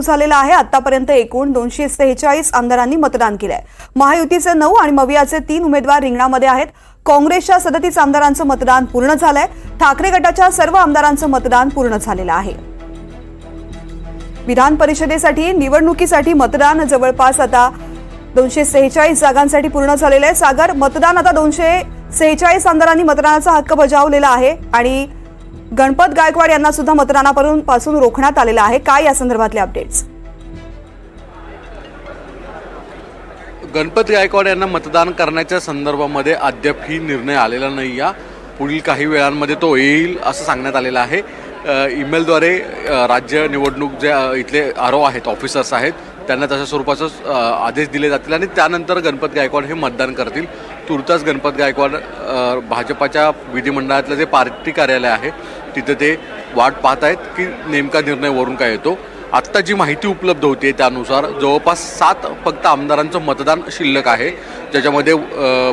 झालेला आहे. आतापर्यंत एकूण दोनशे सेहेचाळीस आमदारांनी मतदान केलंय. महायुतीचे नऊ आणि मवियाचे तीन उमेदवार रिंगणामध्ये आहेत. काँग्रेसच्या सदतीस आमदारांचं मतदान पूर्ण झालंय. ठाकरे गटाच्या सर्व आमदारांचं मतदान पूर्ण झालेलं आहे. विधान परिषदेसाठी निवडणुकीसाठी मतदान जवळपास आता दोनशे सेहेचाळीस जागांसाठी पूर्ण झालेलं आहे. सागर मतदान आता दोनशे सेहेचाळीस आमदारांनी मतदानाचा हक्क बजावलेला आहे आणि गणपत गायकवाड यांना सुद्धा मतदानापासून रोखण्यात आलेलं आहे. काय या संदर्भातले अपडेट्स गणपत गायकवाड यांना मतदान करण्याच्या संदर्भामध्ये अद्यापही निर्णय आलेला नाही या पुढील काही वेळांमध्ये तो येईल असं सांगण्यात आलेलं आहे. ईमेलद्वारे राज्य निवडणूक जे इथले आरो आहेत ऑफिसर्स आहेत त्यांना तशा स्वरूपाचं आदेश दिले जातील आणि त्यानंतर गणपत गायकवाड हे मतदान करतील. तुर्तास गणपत गायकवाड भाजपाच्या विधिमंडळातलं जे पार्टी कार्यालय आहे तिथं ते वाट पाहत आहेत की नेमका निर्णय वरून काय येतो. आत्ता जी माहिती उपलब्ध होती त्यानुसार जवळपास सात फक्त आमदारांचं मतदान शिल्लक आहे. ज्याच्यामध्ये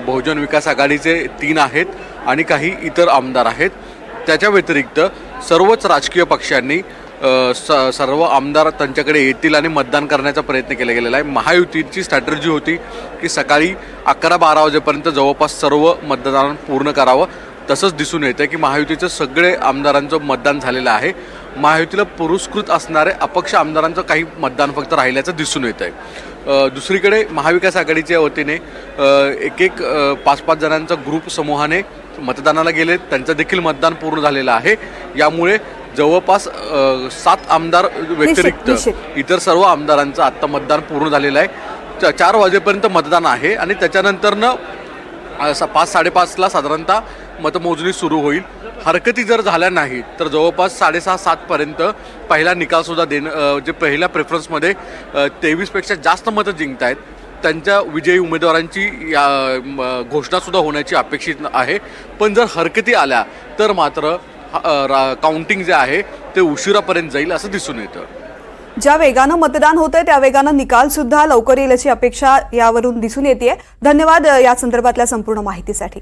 बहुजन विकास आघाडीचे तीन आहेत आणि काही इतर आमदार आहेत. त्याच्या व्यतिरिक्त सर्वच राजकीय पक्षांनी स सर्व आमदार त्यांच्याकडे येतील आणि मतदान करण्याचा प्रयत्न केला गेलेला आहे. महायुतीची स्ट्रॅटर्जी होती की सकाळी अकरा बारा वाजेपर्यंत जवळपास सर्व मतदान पूर्ण करावं. तसंच दिसून येतं की महायुतीचं सगळे आमदारांचं मतदान झालेलं आहे. महायुतीला पुरस्कृत असणारे अपक्ष आमदारांचं काही मतदान फक्त राहिल्याचं दिसून येत आहे दुसरीकडे महाविकास आघाडीच्या वतीने एक एक पाच पाच जणांचा ग्रुप समूहाने मतदानाला गेले. त्यांचं देखील मतदान पूर्ण झालेलं आहे. यामुळे जवळपास सात आमदार व्यतिरिक्त. इतर सर्व आमदारांचं आत्ता मतदान पूर्ण झालेलं आहे. चार वाजेपर्यंत मतदान आहे आणि त्याच्यानंतरनं असा पाच साडेपाचला साधारणतः मतमोजणी सुरू होईल. हरकती जर झाल्या नाही तर जवळपास साडेसहा सातपर्यंत पहिला निकालसुद्धा देणं जे पहिल्या प्रेफरन्समध्ये तेवीसपेक्षा जास्त मतं जिंकत आहेत त्यांच्या विजयी उमेदवारांची या म, घोषणासुद्धा होण्याची अपेक्षित आहे. पण जर हरकती आल्या तर मात्र काउंटिंग जे आहे ते उशिरापर्यंत जाईल असं दिसून येतं. ज्या वेगानं मतदान होतंय त्या वेगानं निकाल सुद्धा लवकर येईल अशी अपेक्षा यावरून दिसून येते धन्यवाद या संदर्भातल्या संपूर्ण माहितीसाठी.